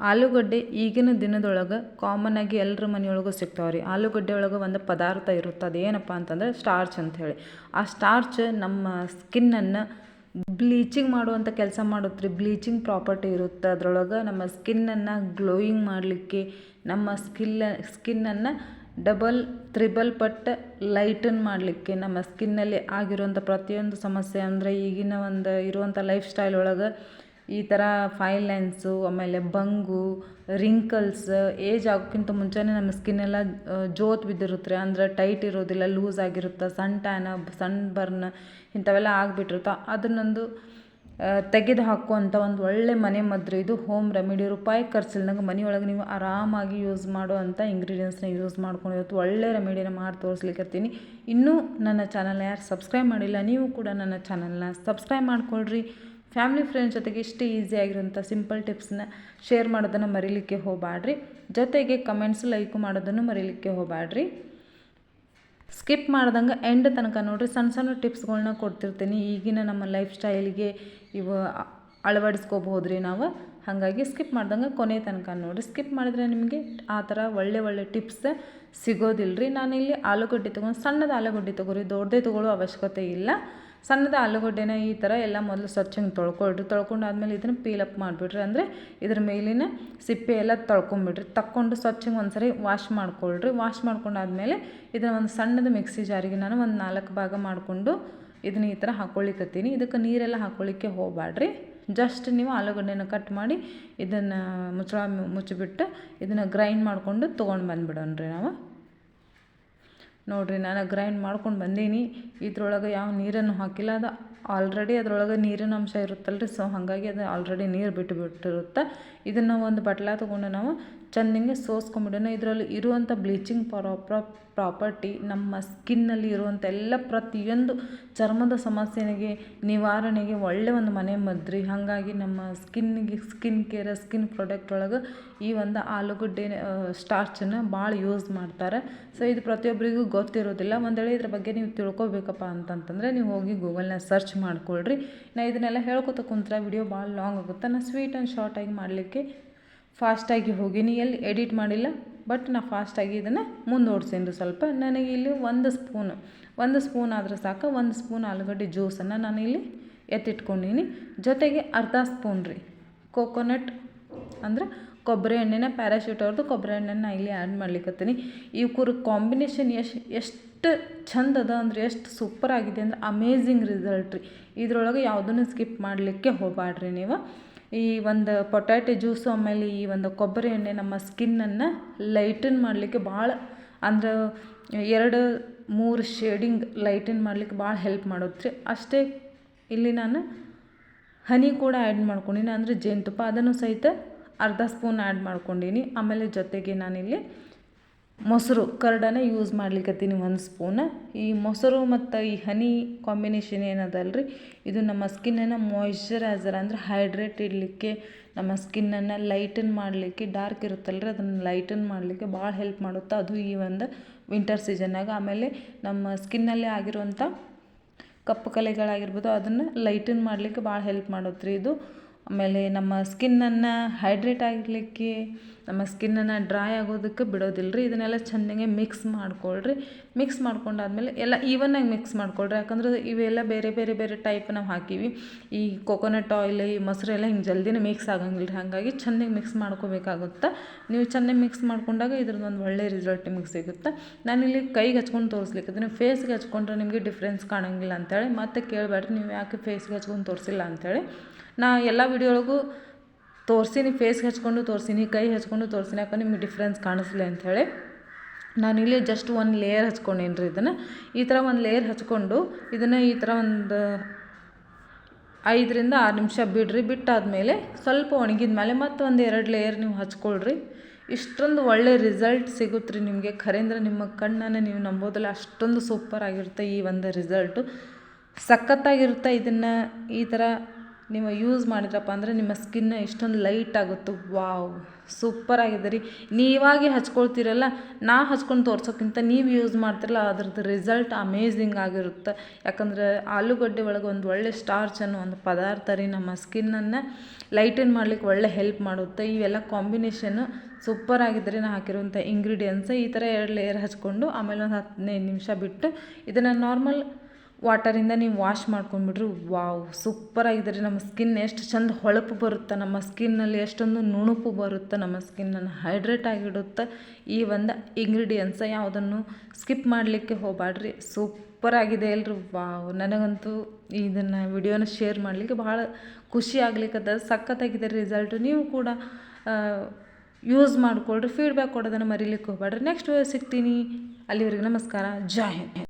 ಆಲೂಗಡ್ಡೆ ಈಗಿನ ದಿನದೊಳಗೆ ಕಾಮನ್ ಆಗಿ ಎಲ್ಲರ ಮನೆಯೊಳಗೂ ಸಿಗ್ತಾವೆ ರೀ ಆಲೂಗಡ್ಡೆ ಒಳಗೆ ಒಂದು ಪದಾರ್ಥ ಇರುತ್ತೆ ಅದೇನಪ್ಪ ಅಂತಂದ್ರೆ ಸ್ಟಾರ್ಚ್ ಅಂತ ಹೇಳಿ. ಆ ಸ್ಟಾರ್ಚ್ ನಮ್ಮ ಸ್ಕಿನ್ನನ್ನು ಬ್ಲೀಚಿಂಗ್ ಮಾಡುವಂಥ ಕೆಲಸ ಮಾಡುತ್ತೆ ರೀ ಬ್ಲೀಚಿಂಗ್ ಪ್ರಾಪರ್ಟಿ ಇರುತ್ತೆ, ಅದರೊಳಗೆ ನಮ್ಮ ಸ್ಕಿನ್ನನ್ನು ಗ್ಲೋಯಿಂಗ್ ಮಾಡಲಿಕ್ಕೆ, ನಮ್ಮ ಸ್ಕಿಲ್ಲ ಸ್ಕಿನ್ನನ್ನು ಡಬಲ್ ತ್ರಿಬಲ್ ಪಟ್ಟ ಲೈಟನ್ ಮಾಡಲಿಕ್ಕೆ, ನಮ್ಮ ಸ್ಕಿನ್ನಲ್ಲಿ ಆಗಿರುವಂಥ ಪ್ರತಿಯೊಂದು ಸಮಸ್ಯೆ ಅಂದರೆ ಈಗಿನ ಒಂದು ಇರುವಂಥ ಲೈಫ್ ಸ್ಟೈಲ್ ಒಳಗೆ ಈ ಥರ ಫೈನ್ ಲೈನ್ಸು ಆಮೇಲೆ ಬಂಗು ರಿಂಕಲ್ಸ್ ಏಜ್ ಆಗೋಕ್ಕಿಂತ ಮುಂಚೆನೇ ನಮ್ಮ ಸ್ಕಿನ್ ಎಲ್ಲ ಜೋತ್ ಬಿದ್ದಿರುತ್ತೆ. ಅಂದರೆ ಟೈಟ್ ಇರೋದಿಲ್ಲ ಲೂಸ್ ಆಗಿರುತ್ತೆ ಸನ್ ಟ್ಯಾನ ಸನ್ ಬರ್ನ್ ಇಂಥವೆಲ್ಲ ಆಗಿಬಿಟ್ಟಿರುತ್ತೆ. ಅದನ್ನೊಂದು ತೆಗೆದು ಹಾಕುವಂಥ ಒಂದು ಒಳ್ಳೆ ಮನೆ ಮದ್ದು ಇದು ಹೋಮ್ ರೆಮಿಡಿ ರೂಪಾಯಿ ಖರ್ಚಿಲ್ದಂಗೆ ಮನೆಯೊಳಗೆ ನೀವು ಆರಾಮಾಗಿ ಯೂಸ್ ಮಾಡುವಂಥ ಇಂಗ್ರೀಡಿಯೆಂಟ್ಸ್ನ ಯೂಸ್ ಮಾಡ್ಕೊಂಡು ಇವತ್ತು ಒಳ್ಳೆ ರೆಮಿಡಿನ ಮಾಡಿ ತೋರಿಸ್ಲಿಕ್ಕತ್ತೀನಿ ಇನ್ನೂ ನನ್ನ ಚಾನಲ್ನ ಯಾರು ಸಬ್ಸ್ಕ್ರೈಬ್ ಮಾಡಿಲ್ಲ, ನೀವು ಕೂಡ ನನ್ನ ಚಾನಲ್ನ ಸಬ್ಸ್ಕ್ರೈಬ್ ಮಾಡ್ಕೊಳ್ರಿ. ಫ್ಯಾಮಿಲಿ ಫ್ರೆಂಡ್ಸ್ ಜೊತೆಗೆ ಇಷ್ಟು ಈಸಿಯಾಗಿರೋಂಥ ಸಿಂಪಲ್ ಟಿಪ್ಸ್ನ ಶೇರ್ ಮಾಡೋದನ್ನು ಮರೀಲಿಕ್ಕೆ ಹೋಗಬೇಡ್ರಿ ಜೊತೆಗೆ ಕಮೆಂಟ್ಸ್ ಲೈಕ್ ಮಾಡೋದನ್ನು ಮರೀಲಿಕ್ಕೆ ಹೋಗಬೇಡ್ರಿ ಸ್ಕಿಪ್ ಮಾಡ್ದಂಗೆ ಎಂಡ್ ತನಕ ನೋಡಿರಿ. ಸಣ್ಣ ಸಣ್ಣ ಟಿಪ್ಸ್ಗಳನ್ನ ಕೊಡ್ತಿರ್ತೀನಿ. ಈಗಿನ ನಮ್ಮ ಲೈಫ್ ಸ್ಟೈಲಿಗೆ ಇವು ಅಳವಡಿಸ್ಕೋಬಹುದು ರೀ ನಾವು. ಹಾಗಾಗಿ ಸ್ಕಿಪ್ ಮಾಡ್ದಂಗೆ ಕೊನೆ ತನಕ ನೋಡಿ ಸ್ಕಿಪ್ ಮಾಡಿದ್ರೆ ನಿಮಗೆ ಆ ಥರ ಒಳ್ಳೆ ಒಳ್ಳೆ ಟಿಪ್ಸ್ ಸಿಗೋದಿಲ್ಲ ರೀ ನಾನಿಲ್ಲಿ ಆಲೂಗಡ್ಡೆ ತೊಗೊಂಡು ಸಣ್ಣದ ಆಲೂಗಡ್ಡೆ ತೊಗೊರಿ. ದೊಡ್ಡದೇ ತೊಗೊಳ್ಳೋ ಅವಶ್ಯಕತೆ ಇಲ್ಲ. ಸಣ್ಣದ ಆಲೂಗಡ್ಡೆನ ಈ ಥರ ಎಲ್ಲ ಮೊದಲು ಸ್ವಚ್ಛಂಗೆ ತೊಳ್ಕೊಳ್ರಿ. ತೊಳ್ಕೊಂಡಾದ್ಮೇಲೆ ಇದನ್ನು ಪೀಲಪ್ ಮಾಡಿಬಿಡ್ರಿ. ಅಂದರೆ ಇದ್ರ ಮೇಲಿನ ಸಿಪ್ಪೆ ಎಲ್ಲ ತೊಳ್ಕೊಂಬಿಡ್ರಿ. ತಕ್ಕೊಂಡು ಸ್ವಚ್ಛಂಗೆ ಒಂದು ಸರಿ ವಾಶ್ ಮಾಡ್ಕೊಳ್ರಿ ವಾಶ್ ಮಾಡ್ಕೊಂಡಾದ್ಮೇಲೆ ಇದನ್ನು ಒಂದು ಸಣ್ಣದ ಮಿಕ್ಸಿ ಜಾರಿಗೆ ನಾನು ಒಂದು ನಾಲ್ಕು ಭಾಗ ಮಾಡಿಕೊಂಡು ಇದನ್ನ ಈ ಥರ ಹಾಕ್ಕೊಳ್ಳಿಕತ್ತೀನಿ ಇದಕ್ಕೆ ನೀರೆಲ್ಲ ಹಾಕ್ಕೊಳ್ಳಿಕ್ಕೆ ಹೋಗಬೇಡ್ರಿ ಜಸ್ಟ್ ನೀವು ಆಲೂಗಡ್ಡೆನ ಕಟ್ ಮಾಡಿ ಇದನ್ನು ಮುಚ್ಚಳ ಮುಚ್ಚಿಬಿಟ್ಟು ಇದನ್ನು ಗ್ರೈಂಡ್ ಮಾಡಿಕೊಂಡು ತೊಗೊಂಡು ಬಂದುಬಿಡೋಣ್ರಿ ನಾವು. ನೋಡಿರಿ, ನಾನು ಗ್ರೈಂಡ್ ಮಾಡ್ಕೊಂಡು ಬಂದೀನಿ. ಇದ್ರೊಳಗೆ ಯಾವ ನೀರನ್ನು ಹಾಕಿಲ್ಲ. ಅದು ಆಲ್ರೆಡಿ ಅದ್ರೊಳಗೆ ನೀರಿನ ಅಂಶ ಇರುತ್ತಲ್ಲ ರೀ ಸೊ ಹಾಗಾಗಿ ಅದು ಆಲ್ರೆಡಿ ನೀರು ಬಿಟ್ಟು ಬಿಟ್ಟಿರುತ್ತೆ ಇದನ್ನು ಒಂದು ಬಟ್ಲ ತೊಗೊಂಡು ನಾವು ಚೆಂದಂಗೆ ಸೋಸ್ಕೊಂಬಿಡೋಣ. ಇದರಲ್ಲಿ ಇರುವಂಥ ಬ್ಲೀಚಿಂಗ್ ಪ್ರಾ ಪ್ರಾಪರ್ಟಿ ನಮ್ಮ ಸ್ಕಿನ್ನಲ್ಲಿ ಇರುವಂಥ ಎಲ್ಲ ಪ್ರತಿಯೊಂದು ಚರ್ಮದ ಸಮಸ್ಯೆಗೆ ನಿವಾರಣೆಗೆ ಒಳ್ಳೆಯ ಒಂದು ಮನೆ ಮದ್ರಿ. ಹಾಗಾಗಿ ನಮ್ಮ ಸ್ಕಿನ್ನಿಗೆ ಸ್ಕಿನ್ ಕೇರ್ ಸ್ಕಿನ್ ಪ್ರಾಡಕ್ಟ್ ಒಳಗೆ ಈ ಒಂದು ಆಲೂಗಡ್ಡೆ ಸ್ಟಾರ್ಚನ್ನು ಭಾಳ ಯೂಸ್ ಮಾಡ್ತಾರೆ. ಸೊ ಇದು ಪ್ರತಿಯೊಬ್ಬರಿಗೂ ಗೊತ್ತಿರೋದಿಲ್ಲ. ಒಂದು ಇದ್ರ ಬಗ್ಗೆ ನೀವು ತಿಳ್ಕೊಬೇಕಪ್ಪ ಅಂತಂತಂದರೆ ನೀವು ಹೋಗಿ ಗೂಗಲ್ನ ಸರ್ಚ್ ಮಾಡ್ಕೊಳ್ರಿ. ನಾ ಇದನ್ನೆಲ್ಲ ಹೇಳ್ಕೊತ ಕುಂತ್ರೆ ವಿಡಿಯೋ ಭಾಳ ಲಾಂಗ್ ಆಗುತ್ತೆ. ನಾನು ಸ್ವೀಟ್ ಆ್ಯಂಡ್ ಶಾರ್ಟಾಗಿ ಮಾಡಲಿಕ್ಕೆ ಫಾಸ್ಟಾಗಿ ಹೋಗೀನಿ ಎಲ್ಲಿ ಎಡಿಟ್ ಮಾಡಿಲ್ಲ? ಬಟ್ ನಾ ಫಾಸ್ಟಾಗಿ ಇದನ್ನು ಮುಂದೋಡ್ಸೀನಿ ಸ್ವಲ್ಪ. ನನಗೆ ಇಲ್ಲಿ ಒಂದು ಸ್ಪೂನ್ ಒಂದು ಸ್ಪೂನ್ ಆದ್ರೆ ಸಾಕು, ಒಂದು ಸ್ಪೂನ್ ಆಲೂಗಡ್ಡೆ ಜ್ಯೂಸನ್ನು ನಾನು ಇಲ್ಲಿ ಎತ್ತಿಟ್ಕೊಂಡಿನಿ. ಜೊತೆಗೆ ಅರ್ಧ ಸ್ಪೂನ್ ರೀ ಕೋಕೋನಟ್, ಅಂದ್ರೆ ಕೊಬ್ಬರಿ ಎಣ್ಣೆನ, ಪ್ಯಾರಾಶೂಟ್ ಅವ್ರದ್ದು ಕೊಬ್ಬರಿ ಎಣ್ಣೆನ ಇಲ್ಲಿ ಆ್ಯಡ್ ಮಾಡ್ಲಿಕ್ಕತ್ತೀನಿ ಇವ್ಕುರ ಕಾಂಬಿನೇಷನ್ ಎಷ್ಟು ಎಷ್ಟು ಚಂದ ಅದ ಅಂದ್ರೆ, ಎಷ್ಟು ಸೂಪರ್ ಆಗಿದೆ ಅಂದ್ರೆ ಅಮೇಝಿಂಗ್ ರಿಸಲ್ಟ್ ರೀ. ಇದ್ರೊಳಗೆ ಯಾವುದನ್ನು ಸ್ಕಿಪ್ ಮಾಡಲಿಕ್ಕೆ ಹೋಗಬಾಡ್ರಿ ನೀವು. ಈ ಒಂದು ಪೊಟ್ಯಾಟೊ ಜ್ಯೂಸು ಆಮೇಲೆ ಈ ಒಂದು ಕೊಬ್ಬರಿ ಎಣ್ಣೆ ನಮ್ಮ ಸ್ಕಿನ್ನನ್ನು ಲೈಟನ್ ಮಾಡಲಿಕ್ಕೆ ಭಾಳ ಅಂದ್ರೆ ಎರಡು ಮೂರು ಶೇಡಿಂಗ್ ಲೈಟನ್ ಮಾಡ್ಲಿಕ್ಕೆ ಭಾಳ ಹೆಲ್ಪ್ ಮಾಡುತ್ತೆ ಅಷ್ಟೇ ಇಲ್ಲಿ ನಾನು ಹನಿ ಕೂಡ ಆ್ಯಡ್ ಮಾಡ್ಕೊಂಡಿನಿ. ಅಂದರೆ ಜೇನುತುಪ್ಪ ಅದನ್ನು ಸಹಿತ ಅರ್ಧ ಸ್ಪೂನ್ ಆ್ಯಡ್ ಮಾಡ್ಕೊಂಡೀನಿ. ಆಮೇಲೆ ಜೊತೆಗೆ ನಾನಿಲ್ಲಿ ಮೊಸರು ಕರ್ಡನ್ನು ಯೂಸ್ ಮಾಡ್ಲಿಕ್ಕತ್ತೀನಿ ಒಂದು ಸ್ಪೂನ ಈ ಮೊಸರು ಮತ್ತು ಈ ಹನಿ ಕಾಂಬಿನೇಷನ್ ಏನದಲ್ಲ ರೀ ಇದು ನಮ್ಮ ಸ್ಕಿನ್ನನ್ನು ಮಾಯ್ಶ್ಚರೈಸರ್ ಅಂದರೆ ಹೈಡ್ರೇಟ್ ಇಡಲಿಕ್ಕೆ, ನಮ್ಮ ಸ್ಕಿನ್ನನ್ನು ಲೈಟನ್ ಮಾಡಲಿಕ್ಕೆ ಡಾರ್ಕ್ ಇರುತ್ತಲ್ಲ ರೀ ಅದನ್ನು ಲೈಟನ್ ಮಾಡಲಿಕ್ಕೆ ಭಾಳ ಹೆಲ್ಪ್ ಮಾಡುತ್ತೆ. ಅದು ಈ ಒಂದು ವಿಂಟರ್ ಸೀಸನ್ನಾಗ ಆಮೇಲೆ ನಮ್ಮ ಸ್ಕಿನ್ನಲ್ಲಿ ಆಗಿರುವಂಥ ಕಪ್ಪು ಕಲೆಗಳಾಗಿರ್ಬೋದು, ಅದನ್ನು ಲೈಟನ್ ಮಾಡಲಿಕ್ಕೆ ಭಾಳ ಹೆಲ್ಪ್ ಮಾಡುತ್ತೆ ರೀ ಇದು. ಆಮೇಲೆ ನಮ್ಮ ಸ್ಕಿನ್ನನ್ನು ಹೈಡ್ರೇಟ್ ಆಗಲಿಕ್ಕೆ ನಮ್ಮ ಸ್ಕಿನ್ನನ್ನು ಡ್ರೈ ಆಗೋದಕ್ಕೆ ಬಿಡೋದಿಲ್ಲ ರೀ ಇದನ್ನೆಲ್ಲ ಚೆನ್ನಾಗೆ ಮಿಕ್ಸ್ ಮಾಡ್ಕೊಳ್ರಿ. ಮಿಕ್ಸ್ ಮಾಡ್ಕೊಂಡಾದ್ಮೇಲೆ ಎಲ್ಲ ಈವನ್ನಾಗಿ ಮಿಕ್ಸ್ ಮಾಡ್ಕೊಳ್ರಿ. ಯಾಕಂದ್ರೆ ಇವೆಲ್ಲ ಬೇರೆ ಬೇರೆ ಬೇರೆ ಟೈಪ್ ನಾವು ಹಾಕೀವಿ. ಈ ಕೊಕೊನಟ್ ಆಯಿಲ್ ಈ ಮೊಸರು ಎಲ್ಲ ಹಿಂಗೆ ಜಲ್ದಿನೇ ಮಿಕ್ಸ್ ಆಗಂಗಿಲ್ಲ ರೀ ಹಾಗಾಗಿ ಚೆನ್ನಾಗಿ ಮಿಕ್ಸ್ ಮಾಡ್ಕೋಬೇಕಾಗುತ್ತೆ. ನೀವು ಚೆನ್ನಾಗಿ ಮಿಕ್ಸ್ ಮಾಡ್ಕೊಂಡಾಗ ಇದ್ರದ್ದೊಂದು ಒಳ್ಳೆ ರಿಸಲ್ಟ್ ನಿಮಗೆ ಸಿಗುತ್ತೆ. ನಾನಿಲ್ಲಿ ಕೈಗೆ ಹಚ್ಕೊಂಡು ತೋರಿಸ್ಲಿಕ್ಕೆ ಫೇಸ್ಗೆ ಹಚ್ಕೊಂಡ್ರೆ ನಿಮಗೆ ಡಿಫ್ರೆನ್ಸ್ ಕಾಣಂಗಿಲ್ಲ ಅಂತೇಳಿ ಮತ್ತೆ ಕೇಳಬೇಡ್ರಿ ನೀವು ಯಾಕೆ ಫೇಸ್ಗೆ ಹಚ್ಕೊಂಡು ತೋರಿಸಿಲ್ಲ ಅಂಥೇಳಿ ನಾ ಎಲ್ಲ ವಿಡಿಯೋ ಒಳಗೂ ತೋರಿಸೀನಿ ಫೇಸ್ಗೆ ಹಚ್ಕೊಂಡು ತೋರಿಸೀನಿ, ಕೈ ಹಚ್ಕೊಂಡು ತೋರಿಸಿನಿ ಯಾಕೆ ನಿಮ್ಗೆ ಡಿಫ್ರೆನ್ಸ್ ಕಾಣಿಸ್ಲಿ ಅಂಥೇಳಿ ಇಲ್ಲಿ ಜಸ್ಟ್ ಒಂದು ಲೇಯರ್ ಹಚ್ಕೊಂಡೇನಿ ರೀ ಇದನ್ನು. ಈ ಥರ ಒಂದು ಲೇಯರ್ ಹಚ್ಕೊಂಡು ಇದನ್ನು ಈ ಥರ ಒಂದು ಐದರಿಂದ ಆರು ನಿಮಿಷ ಬಿಡ್ರಿ. ಬಿಟ್ಟಾದಮೇಲೆ ಸ್ವಲ್ಪ ಒಣಗಿದ ಮೇಲೆ ಮತ್ತು ಒಂದು ಎರಡು ಲೇಯರ್ ನೀವು ಹಚ್ಕೊಳ್ರಿ. ಇಷ್ಟೊಂದು ಒಳ್ಳೆ ರಿಸಲ್ಟ್ ಸಿಗುತ್ತೆ ರೀ ನಿಮಗೆ. ಖರೇಂದ್ರೆ ನಿಮ್ಮ ಕಣ್ಣನ್ನು ನೀವು ನಂಬೋದಲ್ಲ, ಅಷ್ಟೊಂದು ಸೂಪರ್ ಆಗಿರುತ್ತೆ ಈ ಒಂದು ರಿಸಲ್ಟು ಸಖತ್ತಾಗಿರುತ್ತೆ ಇದನ್ನು ಈ ಥರ ನೀವು ಯೂಸ್ ಮಾಡಿದ್ರಪ್ಪ ಅಂದರೆ ನಿಮ್ಮ ಸ್ಕಿನ್ ಎಷ್ಟೊಂದು ಲೈಟ್ ಆಗುತ್ತೆ. ವಾವ್ ಸೂಪರ್ ಆಗಿದೆ ರೀ. ನೀವಾಗಿ ಹಚ್ಕೊಳ್ತೀರಲ್ಲ, ನಾ ಹಚ್ಕೊಂಡು ತೋರ್ಸೋಕ್ಕಿಂತ ನೀವು ಯೂಸ್ ಮಾಡ್ತಿರಲ್ಲ, ಅದ್ರದ್ದು ರಿಸಲ್ಟ್ ಅಮೇಝಿಂಗ್ ಆಗಿರುತ್ತೆ. ಯಾಕಂದ್ರೆ ಆಲೂಗಡ್ಡೆ ಒಳಗೆ ಒಂದು ಒಳ್ಳೆ ಸ್ಟಾರ್ಚ್ ಅನ್ನೋ ಒಂದು ಪದಾರ್ಥ ರೀ, ನಮ್ಮ ಸ್ಕಿನ್ನನ್ನು ಲೈಟನ್ ಮಾಡ್ಲಿಕ್ಕೆ ಒಳ್ಳೆ ಹೆಲ್ಪ್ ಮಾಡುತ್ತೆ. ಇವೆಲ್ಲ ಕಾಂಬಿನೇಷನ್ನು ಸೂಪರ್ ಆಗಿದೆ ರೀ ನಾ ಹಾಕಿರುವಂಥ ಇಂಗ್ರೀಡಿಯೆಂಟ್ಸ್ ಈ ಥರ ಎರಡು ಲೇಯರ್ ಹಚ್ಕೊಂಡು ಆಮೇಲೆ ಒಂದು ಹದಿನೈದು ನಿಮಿಷ ಬಿಟ್ಟು ಇದನ್ನು ನಾರ್ಮಲ್ ವಾಟರಿಂದ ನೀವು ವಾಶ್ ಮಾಡ್ಕೊಂಡ್ಬಿಡ್ರಿ ವಾವ್, ಸೂಪರ್ ಆಗಿದೆ ರೀ ನಮ್ಮ ಸ್ಕಿನ್. ಎಷ್ಟು ಚಂದ ಹೊಳಪು ಬರುತ್ತೆ, ನಮ್ಮ ಸ್ಕಿನ್ನಲ್ಲಿ ಎಷ್ಟೊಂದು ನುಣುಪು ಬರುತ್ತೆ, ನಮ್ಮ ಸ್ಕಿನ್ನನ್ನು ಹೈಡ್ರೇಟ್ ಆಗಿಡುತ್ತೆ. ಈ ಒಂದು ಇಂಗ್ರೀಡಿಯೆಂಟ್ಸ ಯಾವುದನ್ನು ಸ್ಕಿಪ್ ಮಾಡಲಿಕ್ಕೆ ಹೋಗಬೇಡ್ರಿ ಸೂಪರ್ ಆಗಿದೆ ಅಲ್ರಿ ವಾವ್, ನನಗಂತೂ ಇದನ್ನು ವಿಡಿಯೋನ ಶೇರ್ ಮಾಡಲಿಕ್ಕೆ ಭಾಳ ಖುಷಿ ಆಗ್ಲಿಕ್ಕದ ಸಖತ್ತಾಗಿದೆ ರಿಸಲ್ಟ್ ನೀವು ಕೂಡ ಯೂಸ್ ಮಾಡಿಕೊಳ್ರಿ. ಫೀಡ್ಬ್ಯಾಕ್ ಕೊಡೋದನ್ನು ಮರಿಲಿಕ್ಕೆ ಹೋಗಬೇಡ್ರಿ ನೆಕ್ಸ್ಟ್ ಸಿಗ್ತೀನಿ. ಅಲ್ಲಿವರೆಗೆ ನಮಸ್ಕಾರ. ಜೈ ಹಿಂದ್.